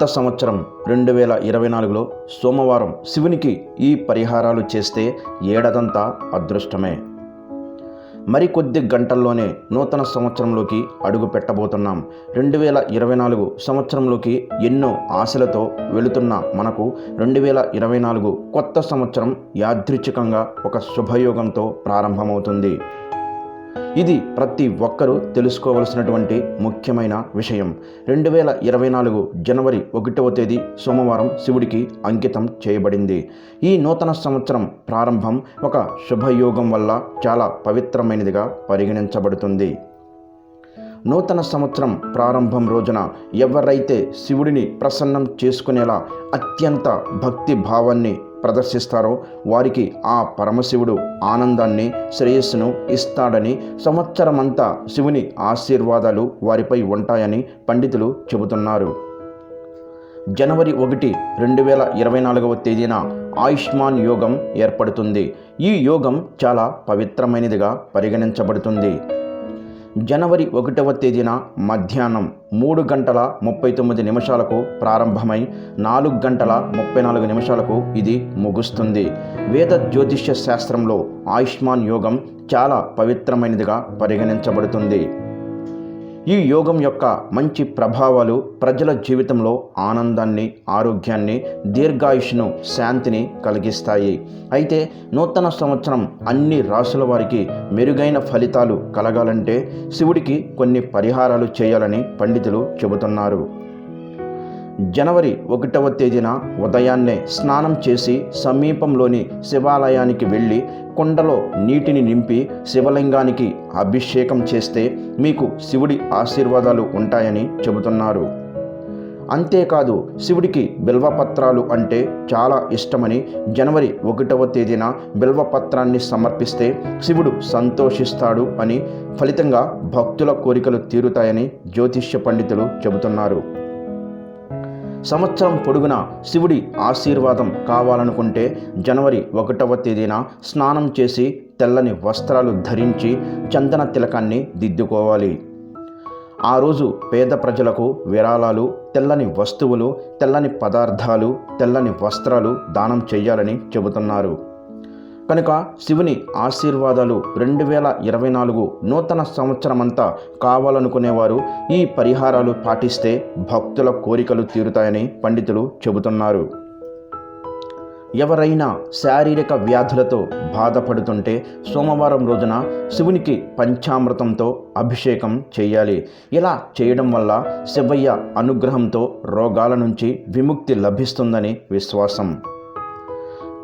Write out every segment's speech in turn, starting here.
కొత్త సంవత్సరం రెండు వేల ఇరవై నాలుగులో సోమవారం శివునికి ఈ పరిహారాలు చేస్తే ఏడదంతా అదృష్టమే. మరికొద్ది గంటల్లోనే నూతన సంవత్సరంలోకి అడుగు పెట్టబోతున్నాం. రెండు వేల ఇరవై నాలుగు సంవత్సరంలోకి ఎన్నో ఆశలతో వెళుతున్న మనకు రెండు వేల ఇరవై నాలుగు కొత్త సంవత్సరం యాదృచ్ఛికంగా ఒక శుభయోగంతో ప్రారంభమవుతుంది. ఇది ప్రతి ఒక్కరూ తెలుసుకోవలసినటువంటి ముఖ్యమైన విషయం. రెండు వేల ఇరవై నాలుగు జనవరి ఒకటవ తేదీ సోమవారం శివుడికి అంకితం చేయబడింది. ఈ నూతన సంవత్సరం ప్రారంభం ఒక శుభయోగం వల్ల చాలా పవిత్రమైనదిగా పరిగణించబడుతుంది. నూతన సంవత్సరం ప్రారంభం రోజున ఎవరైతే శివుడిని ప్రసన్నం చేసుకునేలా అత్యంత భక్తి భావాన్ని ప్రదర్శిస్తారో వారికి ఆ పరమశివుడు ఆనందాన్ని శ్రేయస్సును ఇస్తాడని సంవత్సరమంతా శివుని ఆశీర్వాదాలు వారిపై ఉంటాయని పండితులు చెబుతున్నారు. జనవరి ఒకటి రెండు వేల ఇరవై నాలుగవ తేదీన ఆయుష్మాన్ యోగం ఏర్పడుతుంది. ఈ యోగం చాలా పవిత్రమైనదిగా పరిగణించబడుతుంది. జనవరి ఒకటవ తేదీన మధ్యాహ్నం మూడు గంటల ముప్పై తొమ్మిది నిమిషాలకు ప్రారంభమై నాలుగు గంటల ముప్పై నాలుగు నిమిషాలకు ఇది ముగుస్తుంది. వేద జ్యోతిష్య శాస్త్రంలో ఆయుష్మాన్ యోగం చాలా పవిత్రమైనదిగా పరిగణించబడుతుంది. ఈ యోగం యొక్క మంచి ప్రభావాలు ప్రజల జీవితంలో ఆనందాన్ని ఆరోగ్యాన్ని దీర్ఘాయుష్ను శాంతిని కలిగిస్తాయి. అయితే నూతన సంవత్సరం అన్ని రాసుల వారికి మెరుగైన ఫలితాలు కలగాలంటే శివుడికి కొన్ని పరిహారాలు చేయాలని పండితులు చెబుతున్నారు. జనవరి ఒకటవ తేదీన ఉదయాన్నే స్నానం చేసి సమీపంలోని శివాలయానికి వెళ్ళి కుండలో నీటిని నింపి శివలింగానికి అభిషేకం చేస్తే మీకు శివుడి ఆశీర్వాదాలు ఉంటాయని చెబుతున్నారు. అంతేకాదు శివుడికి బిల్వపత్రాలు అంటే చాలా ఇష్టమని జనవరి ఒకటవ తేదీన బిల్వపత్రాన్ని సమర్పిస్తే శివుడు సంతోషిస్తాడు అని ఫలితంగా భక్తుల కోరికలు తీరుతాయని జ్యోతిష్య పండితులు చెబుతున్నారు. సంవత్సరం పొడుగున శివుడి ఆశీర్వాదం కావాలనుకుంటే జనవరి ఒకటవ తేదీన స్నానం చేసి తెల్లని వస్త్రాలు ధరించి చందన తిలకాన్ని దిద్దుకోవాలి. ఆ రోజు పేద ప్రజలకు విరాళాలు తెల్లని వస్తువులు తెల్లని పదార్థాలు తెల్లని వస్త్రాలు దానం చేయాలని చెబుతున్నారు. కనుక శివుని ఆశీర్వాదాలు రెండు వేల ఇరవై నాలుగు నూతన సంవత్సరమంతా కావాలనుకునేవారు ఈ పరిహారాలు పాటిస్తే భక్తుల కోరికలు తీరుతాయని పండితులు చెబుతున్నారు. ఎవరైనా శారీరక వ్యాధులతో బాధపడుతుంటే సోమవారం రోజున శివునికి పంచామృతంతో అభిషేకం చేయాలి. ఇలా చేయడం వల్ల శివయ్య అనుగ్రహంతో రోగాల నుంచి విముక్తి లభిస్తుందని విశ్వాసం.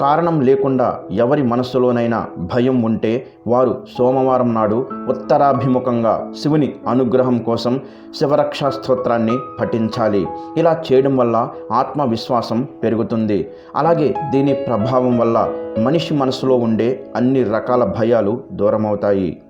కారణం లేకుండా ఎవరి మనస్సులోనైనా భయం ఉంటే వారు సోమవారం నాడు ఉత్తరాభిముఖంగా శివుని అనుగ్రహం కోసం శివరక్షా స్తోత్రాన్ని పఠించాలి. ఇలా చేయడం వల్ల ఆత్మవిశ్వాసం పెరుగుతుంది. అలాగే దీని ప్రభావం వల్ల మనిషి మనసులో ఉండే అన్ని రకాల భయాలు దూరమవుతాయి.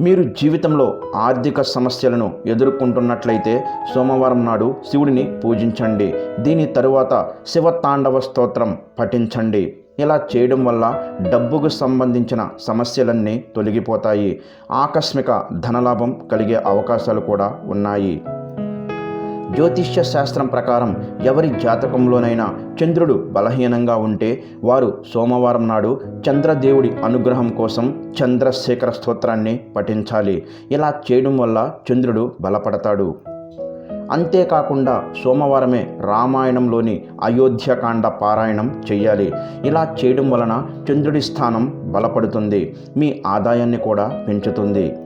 మీరు జీవితంలో ఆర్థిక సమస్యలను ఎదుర్కొంటున్నట్లయితే సోమవారం నాడు శివుడిని పూజించండి. దీని తరువాత శివతాండవ స్తోత్రం పఠించండి. ఇలా చేయడం వల్ల డబ్బుకు సంబంధించిన సమస్యలన్నీ తొలగిపోతాయి. ఆకస్మిక ధనలాభం కలిగే అవకాశాలు కూడా ఉన్నాయి. జ్యోతిష్య శాస్త్రం ప్రకారం ఎవరి జాతకంలోనైనా చంద్రుడు బలహీనంగా ఉంటే వారు సోమవారం నాడు చంద్రదేవుడి అనుగ్రహం కోసం చంద్రశేఖర స్తోత్రాన్ని పఠించాలి. ఇలా చేయడం వల్ల చంద్రుడు బలపడతాడు. అంతేకాకుండా సోమవారమే రామాయణంలోని అయోధ్యకాండ పారాయణం చేయాలి ఇలా చేయడం వలన చంద్రుడి స్థానం బలపడుతుంది. మీ ఆదాయాన్ని కూడా పెంచుతుంది.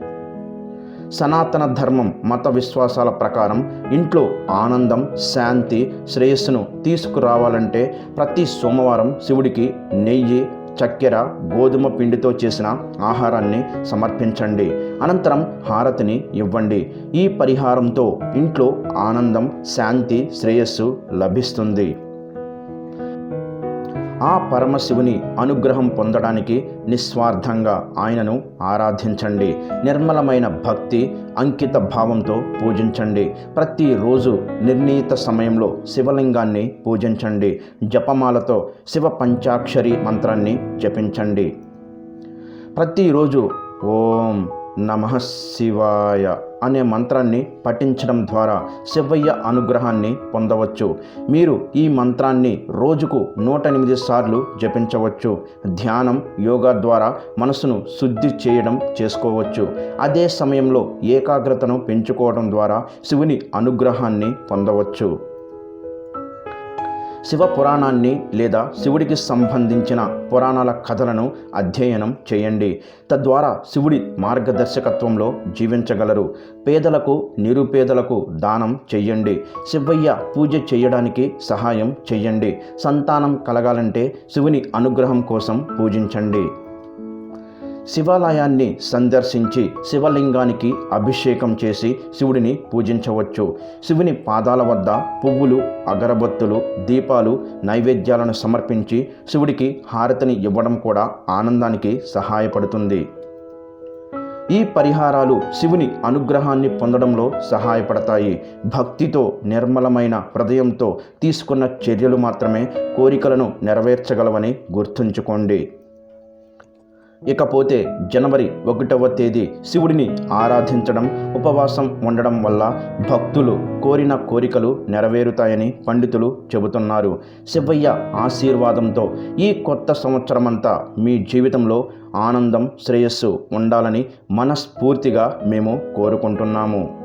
సనాతన ధర్మం మత విశ్వాసాల ప్రకారం ఇంట్లో ఆనందం శాంతి శ్రేయస్సును తీసుకురావాలంటే ప్రతి సోమవారం శివుడికి నెయ్యి చక్కెర గోధుమ పిండితో చేసిన ఆహారాన్ని సమర్పించండి. అనంతరం హారతిని ఇవ్వండి. ఈ పరిహారంతో ఇంట్లో ఆనందం శాంతి శ్రేయస్సు లభిస్తుంది. ఆ పరమశివుని అనుగ్రహం పొందడానికి నిస్వార్థంగా ఆయనను ఆరాధించండి. నిర్మలమైన భక్తి అంకిత భావంతో పూజించండి. ప్రతిరోజు నిర్ణీత సమయంలో శివలింగాన్ని పూజించండి. జపమాలతో శివ పంచాక్షరి మంత్రాన్ని జపించండి. ప్రతిరోజు ఓం నమ శివాయ. అనే మంత్రాన్ని పఠించడం ద్వారా శివయ్య అనుగ్రహాన్ని పొందవచ్చు. మీరు ఈ మంత్రాన్ని రోజుకు నూట ఎనిమిది సార్లు జపించవచ్చు. ధ్యానం యోగా ద్వారా మనసును శుద్ధి చేయడం చేసుకోవచ్చు. అదే సమయంలో ఏకాగ్రతను పెంచుకోవడం ద్వారా శివుని అనుగ్రహాన్ని పొందవచ్చు. శివ పురాణాన్ని లేదా శివుడికి సంబంధించిన పురాణాల కథలను అధ్యయనం చేయండి. తద్వారా శివుడి మార్గదర్శకత్వంలో జీవించగలరు. పేదలకు నిరుపేదలకు దానం చెయ్యండి శివయ్య పూజ చేయడానికి సహాయం చెయ్యండి సంతానం కలగాలంటే శివుని అనుగ్రహం కోసం పూజించండి. శివాలయాన్ని సందర్శించి శివలింగానికి అభిషేకం చేసి శివుడిని పూజించవచ్చు. శివుని పాదాల వద్ద పువ్వులు అగరబత్తులు దీపాలు నైవేద్యాలను సమర్పించి శివుడికి హారతిని ఇవ్వడం కూడా ఆనందానికి సహాయపడుతుంది. ఈ పరిహారాలు శివుని అనుగ్రహాన్ని పొందడంలో సహాయపడతాయి. భక్తితో నిర్మలమైన హృదయంతో తీసుకున్న చర్యలు మాత్రమే కోరికలను నెరవేర్చగలవని గుర్తుంచుకోండి. ఇకపోతే జనవరి ఒకటవ తేదీ శివుడిని ఆరాధించడం ఉపవాసం ఉండడం వల్ల భక్తులు కోరిన కోరికలు నెరవేరుతాయని పండితులు చెబుతున్నారు. శివయ్య ఆశీర్వాదంతో ఈ కొత్త సంవత్సరమంతా మీ జీవితంలో ఆనందం శ్రేయస్సు ఉండాలని మనస్ఫూర్తిగా మేము కోరుకుంటున్నాము.